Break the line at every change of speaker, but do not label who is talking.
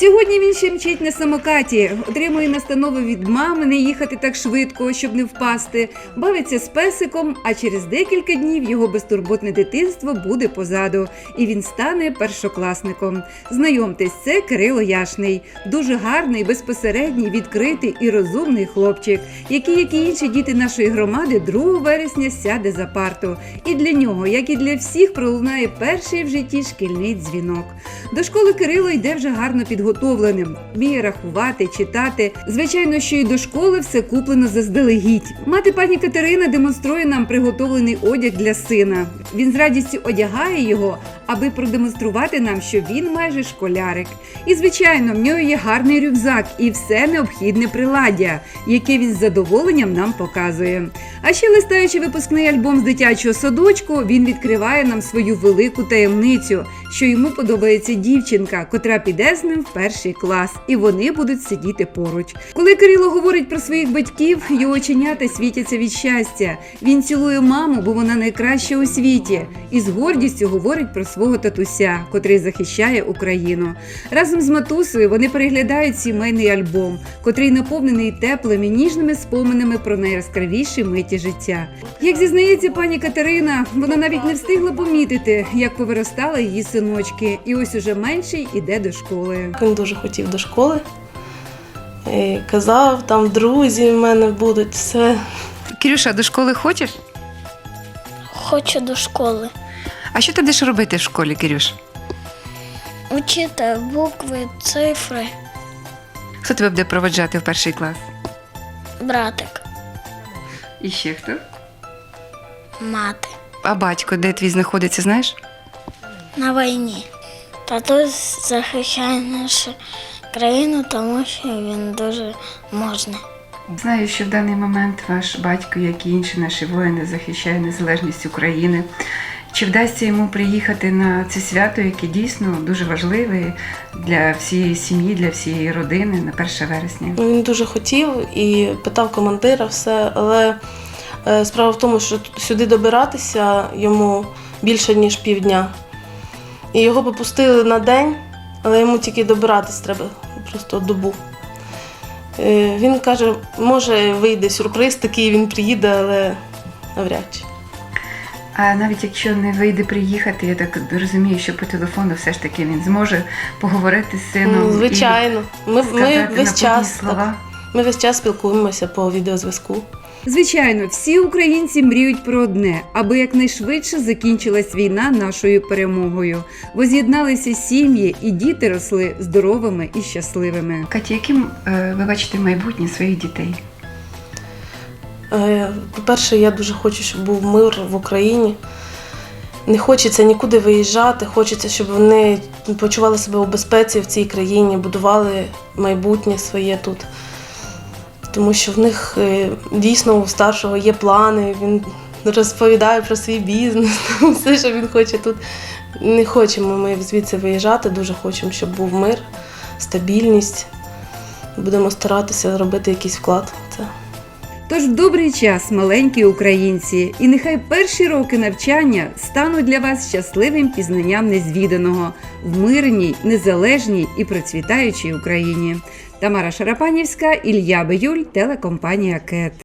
Сьогодні він ще мчить на самокаті, отримує настанови від мами не їхати так швидко, щоб не впасти, бавиться з песиком, а через декілька днів його безтурботне дитинство буде позаду, і він стане першокласником. Знайомтесь, це Кирило Яшний, дуже гарний, безпосередній, відкритий і розумний хлопчик, який, як і інші діти нашої громади, 2 вересня сяде за парту. І для нього, як і для всіх, пролунає перший в житті шкільний дзвінок. До школи Кирило йде вже гарно підготовленим, вміє рахувати, читати. Звичайно, що і до школи все куплено заздалегідь. Мати пані Катерина демонструє нам приготовлений одяг для сина. Він з радістю одягає його, аби продемонструвати нам, що він майже школярик. І звичайно, в нього є гарний рюкзак і все необхідне приладдя, яке він з задоволенням нам показує. А ще листаючи випускний альбом з дитячого садочку, він відкриває нам свою велику таємницю, що йому подобається дівчинка, котра піде з ним в перший клас, і вони будуть сидіти поруч. Коли Кирило говорить про своїх батьків, його оченята світяться від щастя. Він цілує маму, бо вона найкраща у світі, і з гордістю говорить про свого татуся, котрий захищає Україну. Разом з матусею вони переглядають сімейний альбом, котрий наповнений теплими ніжними споминами про найяскравіші миті життя. Як зізнається пані Катерина, вона навіть не встигла помітити, як повиростали її синочки, і ось уже менший іде до школи.
Він дуже хотів до школи. І казав, там друзі в мене будуть, все.
Кирюша, до школи хочеш?
Хочу до школи.
А що ти будеш робити в школі, Кирюш?
Учити букви, цифри,
Хто тебе буде проведжати в перший клас?
братик,
І ще хто?
мати
А батько, де твій знаходиться, знаєш?
на війні. Татусь захищає нашу країну, тому що він дуже можний.
Знаю, що в даний момент ваш батько, як і інші наші воїни, захищає незалежність України. Чи вдасться йому приїхати на це свято, яке дійсно дуже важливе для всієї сім'ї, для всієї родини на 1 вересня?
Він дуже хотів і питав командира все, але е, справа в тому, що сюди добиратися йому більше, ніж півдня. І його попустили на день, але йому тільки добиратись треба просто добу. Е, Він каже, може вийде сюрприз, такий він приїде, але навряд чи.
А навіть якщо не вийде приїхати, я так розумію, що по телефону все ж таки він зможе поговорити з сином.
Ну, Звичайно, ми,
і
ми
сказати
весь час
слова.
так, ми весь час спілкуємося по відеозв'язку.
Звичайно, всі українці мріють про одне, аби якнайшвидше закінчилась війна нашою перемогою. Воз'єдналися сім'ї і діти росли здоровими і щасливими.
Катя, яким е, ви бачите майбутнє своїх дітей?
Е, По-перше, я дуже хочу, щоб був мир в Україні. Не хочеться нікуди виїжджати, хочеться, щоб вони почували себе у безпеці в цій країні, будували майбутнє своє тут. Тому що в них е, дійсно у старшого є плани, він розповідає про свій бізнес, все, що він хоче тут. Не хочемо ми звідси виїжджати, дуже хочемо, щоб був мир, стабільність. Будемо старатися зробити якийсь вклад в це.
Тож добрий час, маленькі українці, і нехай перші роки навчання стануть для вас щасливим пізнанням незвіданого в мирній, незалежній і процвітаючій Україні. Тамара Шарапанівська, Ілья Биюль, телекомпанія КЕТ.